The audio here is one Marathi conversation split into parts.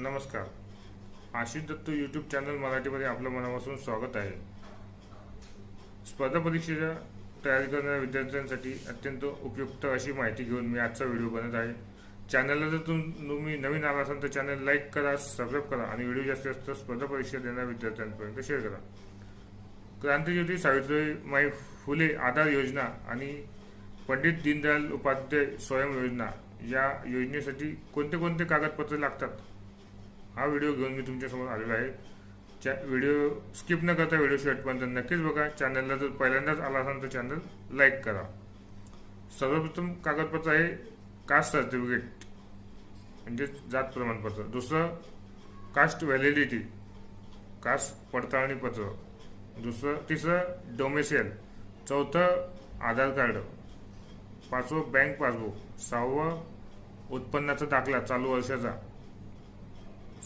नमस्कार. आशिष दत्त यूट्यूब चॅनल मराठीमध्ये आपलं मनापासून स्वागत आहे. स्पर्धा परीक्षेच्या तयारी करणाऱ्या विद्यार्थ्यांसाठी अत्यंत उपयुक्त अशी माहिती घेऊन मी आजचा व्हिडिओ बनत आहे. चॅनलला जर तुम्ही नवीन आला असाल तर चॅनल लाईक करा सबस्क्राईब करा आणि व्हिडिओ जास्तीत जास्त स्पर्धा परीक्षा देणाऱ्या विद्यार्थ्यांपर्यंत शेअर करा. क्रांतिज्योती सावित्रीबाई फुले आधार योजना आणि पंडित दीनदयाल उपाध्याय स्वयं योजना या योजनेसाठी कोणते कोणते कागदपत्रे लागतात? हा व्हिडिओ घेऊन मी तुमच्यासमोर आलेलो आहे. च्या व्हिडिओ स्किप न करता व्हिडिओ शेवटपर्यंत नक्कीच बघा. चॅनलला जर पहिल्यांदाच आला असाल तर चॅनल लाईक करा. सर्वप्रथम कागदपत्र आहे कास्ट सर्टिफिकेट म्हणजेच जात प्रमाणपत्र. दुसरं कास्ट व्हॅलिडिटी कास्ट पडताळणी पत्र. दुसरं तिसरं डोमेसियल चौथं आधार कार्ड पाचवं बँक पासबुक सहावं उत्पन्नाचा दाखला चालू वर्षाचा.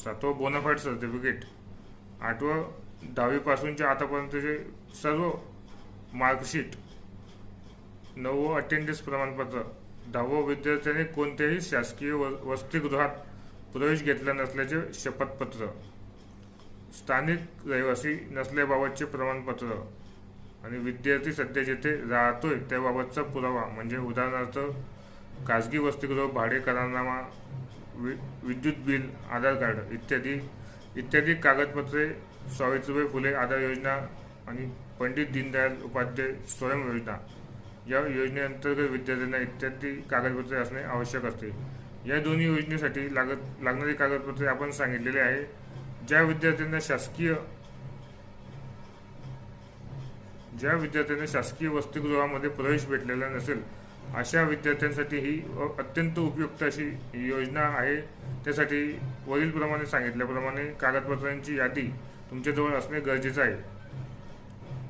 सातवं बोनाफाईड सर्टिफिकेट आठवं दहावीपासूनच्या आतापर्यंतचे सर्व मार्कशीट नववं अटेंडन्स प्रमाणपत्र दहावं विद्यार्थ्याने कोणत्याही शासकीय व- वसतिगृहात प्रवेश घेतला नसल्याचे शपथपत्र स्थानिक रहिवासी नसल्याबाबतचे प्रमाणपत्र आणि विद्यार्थी सध्या जिथे राहतोय त्याबाबतचा पुरावा म्हणजे उदाहरणार्थ खाजगी वसतिगृह भाडे करारनामा वि विद्युत बिल आधार कार्ड इत्यादी इत्यादी कागदपत्रे सावित्रीबाई फुले आधार योजना आणि पंडित दीनदयाल उपाध्याय स्वयं योजना. या योजनेअंतर्गत विद्यार्थ्यांना इत्यादी कागदपत्रे असणे आवश्यक असते. या दोन्ही योजनेसाठी लागत लागणारी कागदपत्रे आपण सांगितलेले आहे ज्या विद्यार्थ्यांना शासकीय ज्या विद्यार्थ्यांना शासकीय वसतिगृहामध्ये प्रवेश भेटलेला नसेल अशा विद्यार्थ्यांसाठी ही अत्यंत उपयुक्त अशी योजना आहे. त्यासाठी वरीलप्रमाणे सांगितल्याप्रमाणे कागदपत्रांची यादी तुमच्याजवळ असणे गरजेचं आहे.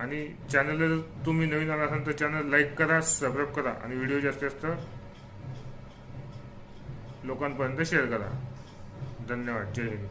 आणि चॅनलला जर तुम्ही नवीन आला असाल तर चॅनल लाईक करा सबस्क्राईब करा आणि व्हिडिओ जास्तीत जास्त लोकांपर्यंत शेअर करा. धन्यवाद. जय हिंद.